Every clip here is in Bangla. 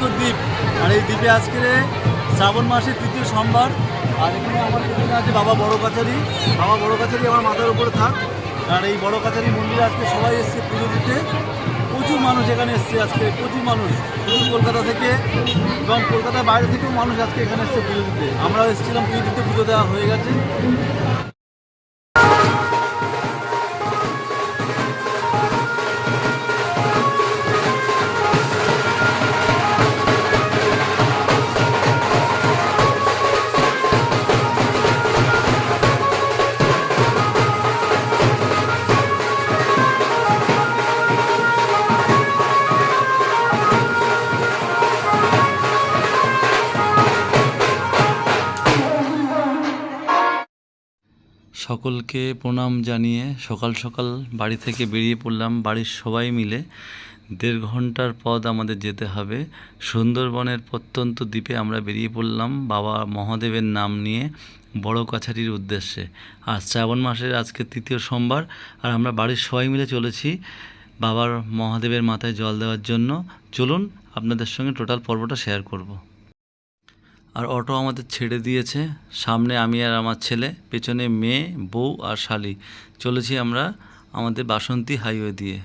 প্রত্যন্ত দ্বীপ। আর এই দ্বীপে আজকে শ্রাবণ মাসের তৃতীয় সোমবার। আর এখানে আমার পেছনে আছে, বাবা বড় কাছারি। বাবা বড় কাছারি আমার মাথার উপরে থাক। আর এই বড় কাছারি মন্দিরে আজকে সবাই এসছে পুজো দিতে। প্রচুর মানুষ এখানে এসছে আজকে, প্রচুর মানুষ। প্রচুর কলকাতা থেকে এবং কলকাতার বাইরে থেকেও মানুষ আজকে এখানে এসছে পুজো দিতে। আমরাও এসেছিলাম পুজো দিতে, পুজো দেওয়া হয়ে গেছে। সকলকে প্রণাম জানিয়ে সকাল সকাল বাড়ি থেকে বেরিয়ে পড়লাম। বাড়ির সবাই মিলে দেড় ঘণ্টার পথ আমাদের যেতে হবে। সুন্দরবনের প্রত্যন্ত দ্বীপে আমরা বেরিয়ে পড়লাম বাবা মহাদেবের নাম নিয়ে বড় কাছারির উদ্দেশ্যে। আর শ্রাবণ মাসের আজকে তৃতীয় সোমবার আর আমরা বাড়ির সবাই মিলে চলেছি বাবার মহাদেবের মাথায় জল দেওয়ার জন্য। চলুন আপনাদের সঙ্গে টোটাল পর্বটা শেয়ার করব। আর অটো আমাদের ছেড়ে দিয়েছে। সামনে আমি আর আমার ছেলে, পেছনে মেয়ে, বউ আর শালি। চলেছি আমরা আমাদের বাসন্তী হাইওয়ে দিয়ে।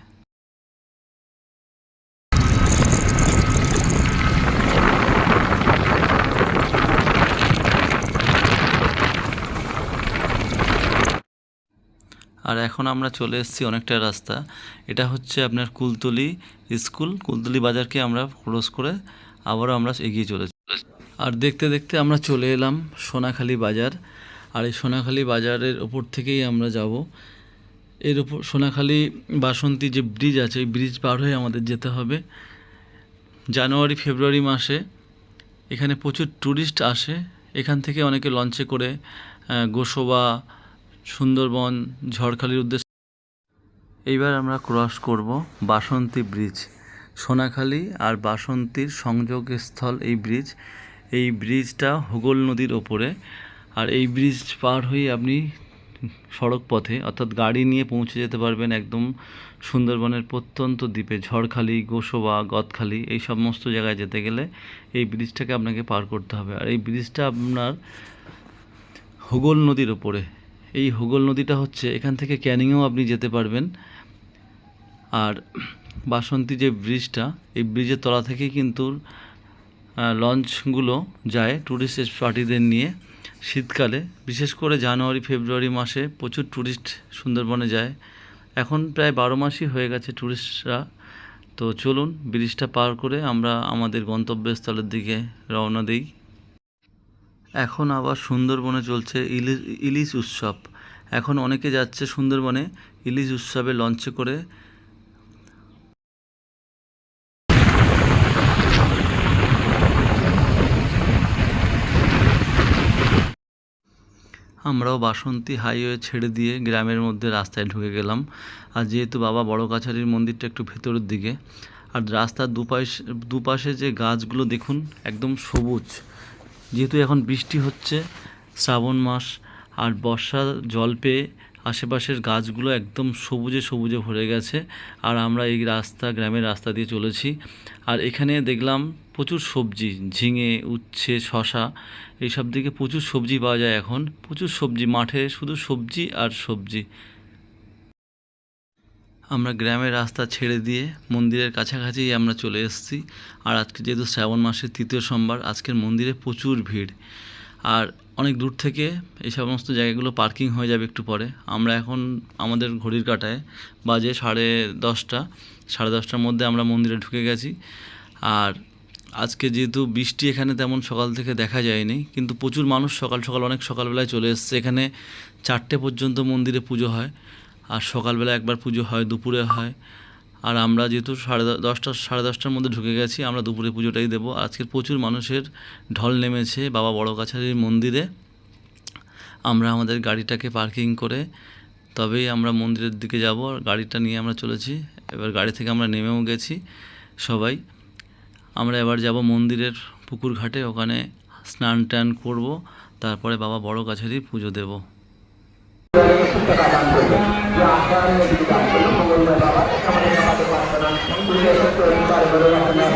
আর এখন আমরা চলে এসেছি অনেকটা রাস্তা। এটা হচ্ছে আপনার কুলতলি স্কুল। কুলতলি বাজারকে আমরা ক্রস করে আবারও আমরা এগিয়ে চলেছি। আর দেখতে দেখতে আমরা চলে এলাম সোনাখালী বাজার। আর এই সোনাখালী বাজারের ওপর থেকেই আমরা যাব। এর ওপর সোনাখালী বাসন্তী যে ব্রিজ আছে এই ব্রিজ পার হয়ে আমাদের যেতে হবে। জানুয়ারি, ফেব্রুয়ারি মাসে এখানে প্রচুর ট্যুরিস্ট আসে। এখান থেকে অনেকে লঞ্চে করে গোসবা, সুন্দরবন, ঝড়খালির উদ্দেশ্যে। এইবার আমরা ক্রস করব বাসন্তী ব্রিজ সোনাখালী আর বাসন্তীর সংযোগস্থল এই ব্রিজ এই ব্রিজটা হুগল নদীর ওপরে। আর এই ব্রিজ পার হয়ে আপনি সড়ক পথে অর্থাৎ গাড়ি নিয়ে পৌঁছে যেতে পারবেন একদম সুন্দরবনের প্রত্যন্ত দ্বীপে। ঝড়খালি, গোসবা, গদখালি এই সমস্ত জায়গায় যেতে গেলে এই ব্রিজটাকে আপনাকে পার করতে হবে। আর এই ব্রিজটা আপনার হুগল নদীর ওপরে। এই হুগল নদীটা হচ্ছে এখান থেকে ক্যানিংয়েও আপনি যেতে পারবেন। আর বাসন্তী যে ব্রিজটা, এই ব্রিজের তলা থেকেই কিন্তু লঞ্চগুলো যায় ট্যুরিস্ট পার্টিদের নিয়ে শীতকালে। বিশেষ করে জানুয়ারি, ফেব্রুয়ারি মাসে প্রচুর ট্যুরিস্ট সুন্দরবনে যায়। এখন প্রায় বারো মাসই হয়ে গেছে ট্যুরিস্টরা তো চলুন ব্রিজটা পার করে আমরা আমাদের গন্তব্যস্থলের দিকে রওনা দিই। এখন আবার সুন্দরবনে চলছে ইলিশ ইলিশ উৎসব। এখন অনেকে যাচ্ছে সুন্দরবনে ইলিশ উৎসবে লঞ্চে করে। আমরাও বাসন্তী হাইওয়ে ছেড়ে দিয়ে গ্রামের মধ্যে রাস্তায় ঢুকে গেলাম। আর যেহেতু বাবা বড় কাছারির মন্দিরটা একটু ভেতরের দিকে, আর রাস্তার দুপাশে দুপাশে যে গাছগুলো দেখুন একদম সবুজ। যেহেতু এখন বৃষ্টি হচ্ছে, শ্রাবণ মাস, আর বর্ষা জল পেয়ে আশেপাশের গাছগুলো একদম সবুজে সবুজে ভরে গেছে আর আমরা এই রাস্তা, গ্রামের রাস্তা দিয়ে চলেছি। আর এখানে দেখলাম প্রচুর সবজি, ঝিঙে, উচ্ছে শশা এইসব দিকে প্রচুর সবজি পাওয়া যায় এখন। প্রচুর সবজি, মাঠে শুধু সবজি আর সবজি। আমরা গ্রামের রাস্তা ছেড়ে দিয়ে মন্দিরের কাছাকাছি আমরা চলে এসেছি। আর আজকে যেহেতু শ্রাবণ মাসের তৃতীয় সোমবার, আজকের মন্দিরে প্রচুর ভিড়। আর অনেক দূর থেকে এই সমস্ত জায়গাগুলো পার্কিং হয়ে যাবে একটু পরে। আমরা এখন আমাদের ঘড়ির কাটায় বাজে সাড়ে দশটা, সাড়ে দশটার মধ্যে আমরা মন্দিরে ঢুকে গেছি। আর আজকে যেহেতু বৃষ্টি এখানে তেমন সকাল থেকে দেখা যায়নি, কিন্তু প্রচুর মানুষ সকাল সকাল অনেক সকালবেলায় চলে এসছে। এখানে চারটে পর্যন্ত মন্দিরে পুজো হয়, আর সকালবেলা একবার পুজো হয়, দুপুরে হয়। আর আমরা যেহেতু সাড়ে দশটা, সাড়ে দশটার মধ্যে ঢুকে গেছি, আমরা দুপুরে পুজোটাই দেবো। আজকের প্রচুর মানুষের ঢল নেমেছে বাবা বড় কাছারির মন্দিরে। আমরা আমাদের গাড়িটাকে পার্কিং করে তবেই আমরা মন্দিরের দিকে যাব। আর গাড়িটা নিয়ে আমরা চলেছি। এবার গাড়ি থেকে আমরা নেমেও গেছি সবাই। আমরা এবার যাব মন্দিরের পুকুর ঘাটে। ওখানে স্নান টান করব। তারপরে বাবা বড় কাছারির পুজো দেবো। বারবার আপনার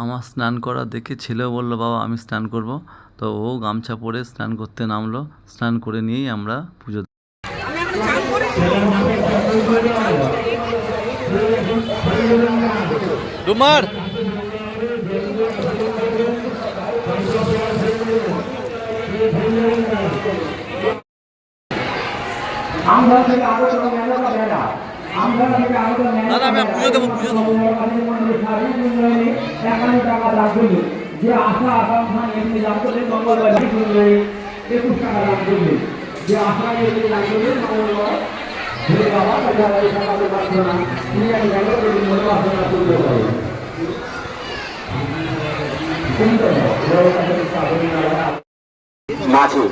আমার স্নান করা দেখে ছেলেও বলল, বাবা, আমি স্নান করব। তো ও গামছা পরে স্নান করতে নামলো। স্নান করে নিয়েই আমরা পুজো দিই। ডুমার! আমরা থেকে আগত মেলা মেলা? আমরা থেকে আগত মেলা দাদা আমি পুজো দেবো পুজো দেবো। একান্ন টাকা দাম করবে যে আশা আকাঙ্ক্ষা এমনি দাম করলে মঙ্গলবার করবে একুশ টাকা দাম করবে যে আশা এমনি দাম করবে মঙ্গলবার ধরে বাবা টাকা টাকা পারছ না। তুমি এক জায়গায় আসনা করতে পারো। মাঝে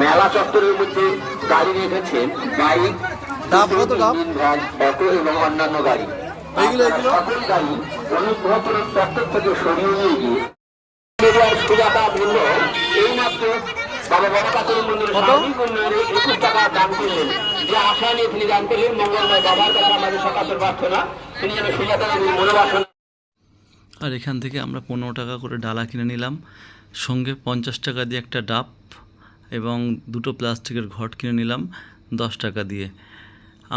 মেলা চত্বরের মধ্যে গাড়ি রেখেছেন বাইক ভ্যান অটো এবং অন্যান্য গাড়ি। এইগুলো, এইগুলো? আপনারা সকল গাড়ি অনুগ্রহ করে চত্বর থেকে সরিয়ে নিয়ে গিয়ে সুজাতা এই মাত্র বাবা বড় কাছের মন্দিরের সার্বিক উন্নয়নে একুশ টাকা দান করলেন যে আশা নিয়ে তিনি দান করলেন। মঙ্গলময় বাবার কাছে আমাদের সকাশের প্রার্থনা তিনি যেন সুজাতা মনোবাসনা আর এখান থেকে আমরা পনেরো টাকা করে ডালা কিনে নিলাম। সঙ্গে পঞ্চাশ টাকা দিয়ে একটা ডাব। এবং দুটো প্লাস্টিকের ঘট কিনে নিলাম দশ টাকা দিয়ে।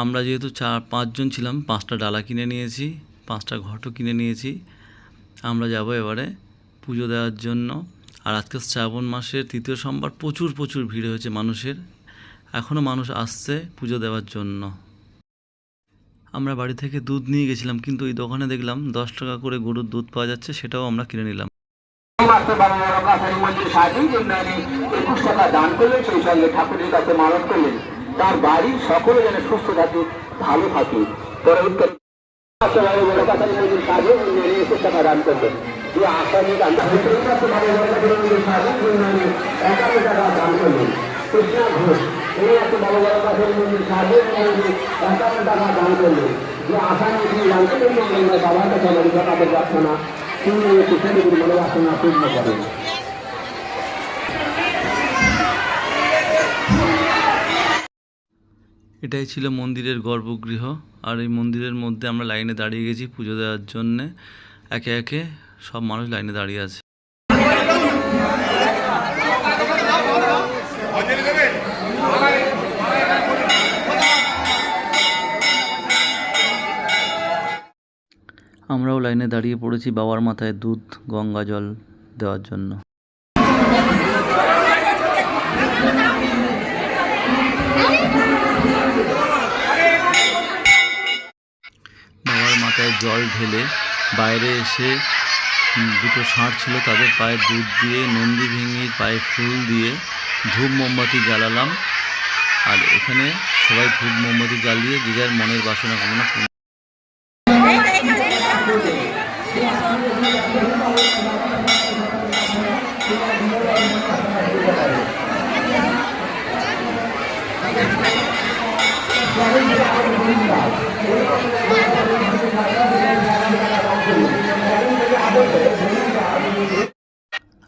আমরা যেহেতু চার, পাঁচজন ছিলাম, পাঁচটা ডালা কিনে নিয়েছি, পাঁচটা ঘটও কিনে নিয়েছি। আমরা যাব এবারে পুজো দেওয়ার জন্য। আর আজকে শ্রাবণ মাসের তৃতীয় সোমবার প্রচুর প্রচুর ভিড় হয়েছে মানুষের। এখনও মানুষ আসছে পুজো দেওয়ার জন্য। আমরা বাড়ি থেকে দুধ নিয়ে গেছিলাম, কিন্তু এই দোকানে দেখলাম দশ টাকা করে গরুর দুধ পাওয়া যাচ্ছে, সেটাও আমরা কিনে নিলাম। মাত্র বাবা কাছারি মন্দির সার্বিক উন্নয়নে একুশ টাকা দান করলেন সেই সঙ্গে ঠাকুরের কাছে মানত করলেন তার বাড়ির সকলে যেন সুস্থ থাকে ভালো থাকে বাবা বড় কাছারি মন্দির সার্বিক উন্নয়নে একুশ টাকা দান করলেন যে আশা দান বাবা কৃষ্ণা ঘোষ এই মাত্র বাবা বড় কাছারি মন্দির সার্বিক উন্নয়নে একান্ন টাকা দান করলেন যে তিনি দান করলেন বাবার কাছে আমাদের প্রার্থনা। এটাই ছিল মন্দিরের গর্ভগৃহ, আর এই মন্দিরের মধ্যে আমরা লাইনে দাঁড়িয়ে গেছি পুজো দেওয়ার জন্যে। একে একে সব মানুষ লাইনে দাঁড়িয়ে আছে। আমরাও লাইনে দাঁড়িয়ে পড়েছি বাবার মাথায় দুধ, গঙ্গা জল দেওয়ার জন্য। বাবার মাথায় জল ঢেলে বাইরে এসে দুটো ষাঁড় ছিল তাদের পায়ে দুধ দিয়ে, নন্দী ভেঙির পায়ে ফুল দিয়ে ধূপ মোমবাতি জ্বালালাম। আর এখানে সবাই ধূপ মোমবাতি জ্বালিয়ে, যে যার মনের বাসনা কামনা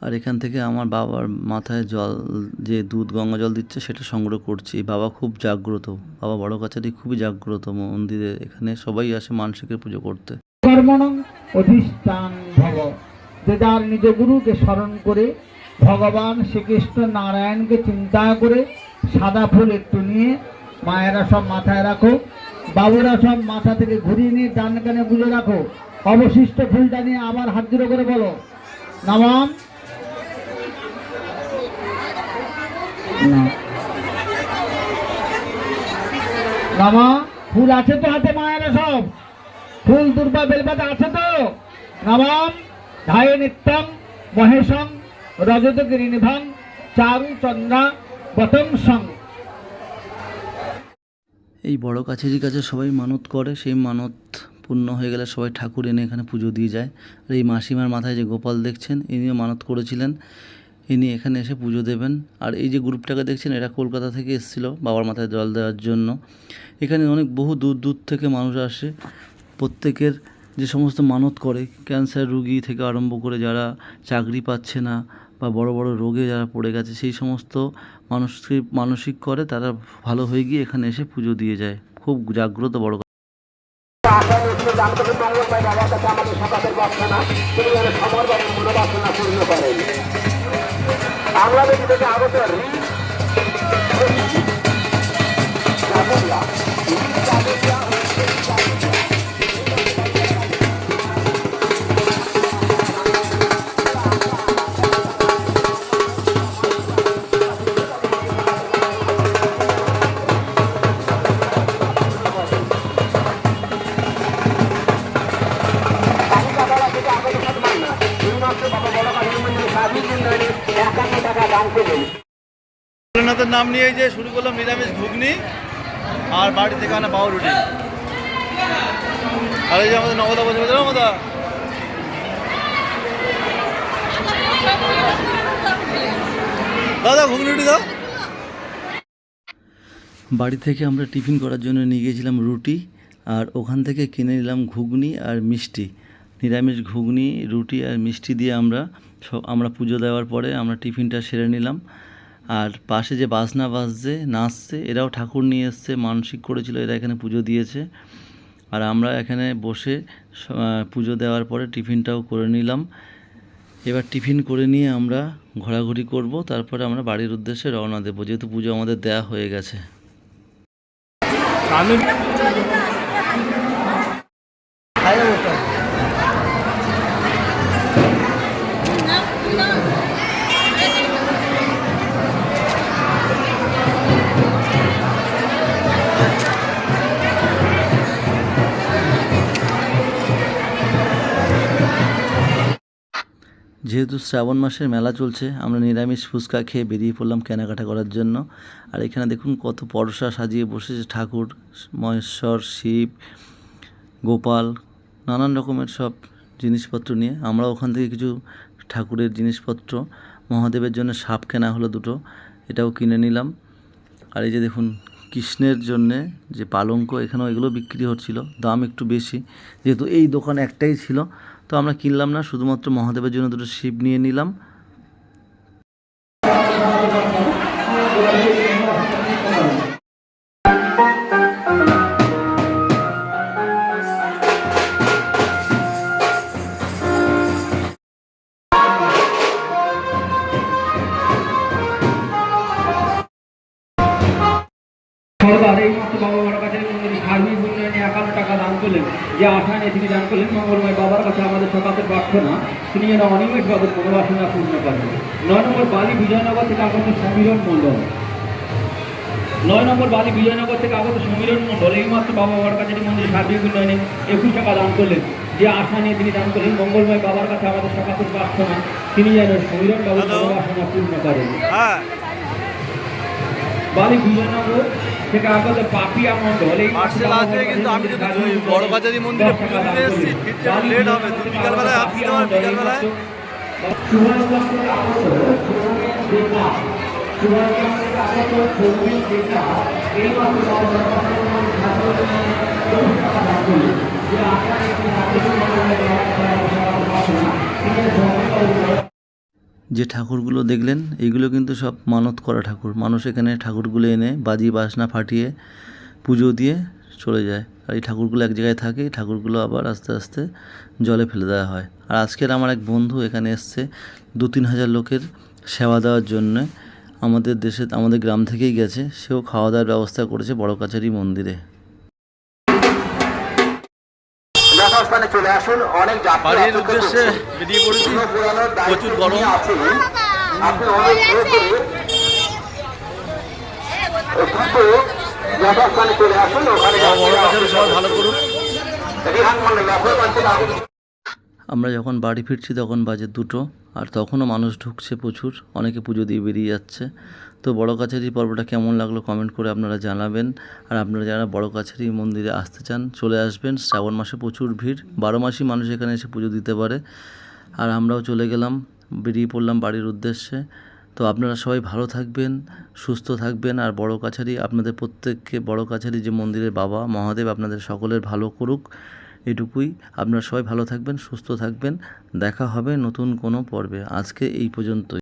আর এখান থেকে আমার বাবার মাথায় জল, যে দুধ গঙ্গা জল দিচ্ছে সেটা সংগ্রহ করছি। বাবা খুব জাগ্রত। বাবা বড় কাছারি খুবই জাগ্রত মন্দিরে। এখানে সবাই আসে মানসিকের পুজো করতে। অধিষ্ঠান ভব। যে যার নিজ গুরুকে স্মরণ করে ভগবান শ্রীকৃষ্ণ নারায়ণকে চিন্তা করে সাদা ফুল একটু নিয়ে মায়েরা সব মাথায় রাখো, বাবুরা সব মাথা থেকে ঘুরিয়ে নিয়ে ডান কানে গুলে রাখো। অবশিষ্ট ফুলটা নিয়ে আবার হাত জোড়ো করে বলো। নামাম। না রামা ফুল আছে তো হাতে মায়েরা সব। ফুল, দুর্বা, বেলপাতা আছে তো। নবম ধায় নিত্যম মহেশং রজত গিরিনিভং চারু চন্দ্রা বতংসং এই বড় কাছেরই কাছে সবাই মানত করে, সেই মানত পূর্ণ হয়ে গেলে সবাই ঠাকুর এনে এখানে পুজো দিয়ে যায়। আর এই মাসিমার মাথায় যে গোপাল দেখছেন, ইনিও মানত করেছিলেন। ইনি এখানে এসে পুজো দেবেন। আর এই যে গ্রুপটাকে দেখছেন, এরা কলকাতা থেকে এসেছিল বাবার মাথায় জল দেওয়ার জন্য। এখানে অনেক বহু দূর দূর থেকে মানুষ আসে। প্রত্যেকের যে সমস্ত মানত করে, ক্যান্সার রুগী থেকে আরম্ভ করে যারা চাকরি পাচ্ছে না বা বড় বড় রোগে যারা পড়ে গেছে, সেই সমস্ত মানুষকে, মানসিক করে তারা ভালো হয়ে গিয়ে এখানে এসে পুজো দিয়ে যায় খুব জাগ্রত বড় কথা। আরও নিশ্চয় নাম নিয়ে যে শুরু করলাম নিরামিষ ঘুগনি আর বাড়ি থেকে আনা পাউরুটি। আর এই যে আমাদের নবদা বসে গেছে নবদা দাদা ঘুগনি রুটি দাও। বাড়ি থেকে আমরা টিফিন করার জন্য নিয়ে গিয়েছিলাম রুটি আর ওখান থেকে কিনে নিলাম ঘুগনি আর মিষ্টি। নিরামিষ ঘুগনি, রুটি আর মিষ্টি দিয়ে আমরা আমরা পুজো দেওয়ার পরে আমরা টিফিনটা সেরে নিলাম। আর পাশে যে বাজনা বাজছে, নাচছে, এরাও ঠাকুর নিয়ে এসছে, মানসিক করেছিল, এরা এখানে পুজো দিয়েছে। আর আমরা এখানে বসে পুজো দেওয়ার পরে টিফিনটাও করে নিলাম। এবার টিফিন করে নিয়ে আমরা ঘোরাঘুরি করব, তারপরে আমরা বাড়ির উদ্দেশ্যে রওনা দেবো, যেহেতু পুজো আমাদের দেয়া হয়ে গেছে। যেহেতু শ্রাবণ মাসের মেলা চলছে, আমরা নিরামিষ ফুচকা খেয়ে বেরিয়ে পড়লাম কেনাকাটা করার জন্য। আর এখানে দেখুন কত পরশা সাজিয়ে বসেছে, ঠাকুর, মহেশ্বর, শিব, গোপাল, নানান রকমের সব জিনিসপত্র নিয়ে। আমরা ওখান থেকে কিছু ঠাকুরের জিনিসপত্র, মহাদেবের জন্য সাপ কেনা হলো দুটো, এটাও কিনে নিলাম। আর এই যে দেখুন, কৃষ্ণের জন্যে যে পালঙ্ক, এখানেও এগুলো বিক্রি হচ্ছিল, দাম একটু বেশি। যেহেতু এই দোকান একটাই ছিল তো আমরা কিনলাম না শুধুমাত্র মহাদেবের জন্য দুটো শিব নিয়ে নিলাম। প্রার্থনা তিনি যেন অনিমেষভাবে মনোবাসনা পূর্ণ করেন নয় নম্বর বালি বিজয়নগর থেকে আগত সমীরণ মণ্ডল। নয় নম্বর বালি বিজয়নগর থেকে আগত সমীরণ মণ্ডল এই মাত্র বাবা বাবার কাছে মন্দিরে সার্বিক উন্নয়নে একুশ টাকা দান করলেন। যে আশা নিয়ে তিনি দান করলেন মঙ্গলময় বাবার কাছে আমাদের সকালের প্রার্থনা তিনি যেন সমীরণ Hello. মনোবাসনা পূর্ণ করেন বালি বিজয়নগর থেকে আগত পাপিয়া মণ্ডল এই পার্সেল আছে কিন্তু আমি যদি ওই মন্দিরে পুজো দিতে এসেছি ফিরতে লেট হবে তো বিকালবেলায়? হাত দিতে পারবে বিকালবেলায় যে ঠাকুরগুলো দেখলেন এইগুলো কিন্তু সব মানত করা ঠাকুর। মানুষ এখানে ঠাকুরগুলো এনে বাজি, বাসনা ফাটিয়ে পুজো দিয়ে চলে যায়। আর এই ঠাকুরগুলো এক জায়গায় থাকে ঠাকুরগুলো আবার আস্তে আস্তে জলে ফেলে দেওয়া হয়। আর আজকের আমার এক বন্ধু এখানে এসছে, দু তিন হাজার লোকের সেবা দেওয়ার জন্য। আমাদের দেশে, আমাদের গ্রাম থেকেই গেছে। সেও খাওয়া দাওয়ার ব্যবস্থা করেছে বড় কাছারি মন্দিরে। যথাস্থানে চলে আসুন অনেক যাত্রী বাড়ির উদ্দেশ্যে। বেরিয়ে পড়েছি। প্রচুর গরম। আপনি অনেক যথাস্থানে চলে আসুন ওখানে কাছারি সবাই ভালো করুক আমরা যখন বাড়ি ফিরছি তখন বাজে দুটো, আর তখনও মানুষ ঢুকছে প্রচুর, অনেকে পুজো দিয়ে বেরিয়ে যাচ্ছে। তো বড় কাছারি পর্বটা কেমন লাগল কমেন্ট করে আপনারা জানাবেন। আর আপনারা যারা বড় কাছারি মন্দিরে আসতে চান, চলে আসবেন। শ্রাবণ মাসে প্রচুর ভিড়, বারো মাসই মানুষ এখানে এসে পুজো দিতে পারে। আর আমরাও চলে গেলাম, বেরিয়ে পড়লাম বাড়ির উদ্দেশ্যে। তো আপনারা সবাই ভালো থাকবেন, সুস্থ থাকবেন। আর বড় কাছারি আপনাদের প্রত্যেককে, বড় কাছারি যে মন্দিরের বাবা মহাদেব আপনাদের সকলের ভালো করুক। এটুকুই। আপনারা সবাই ভালো থাকবেন, সুস্থ থাকবেন। দেখা হবে নতুন কোনো পর্বে। আজকে এই পর্যন্তই।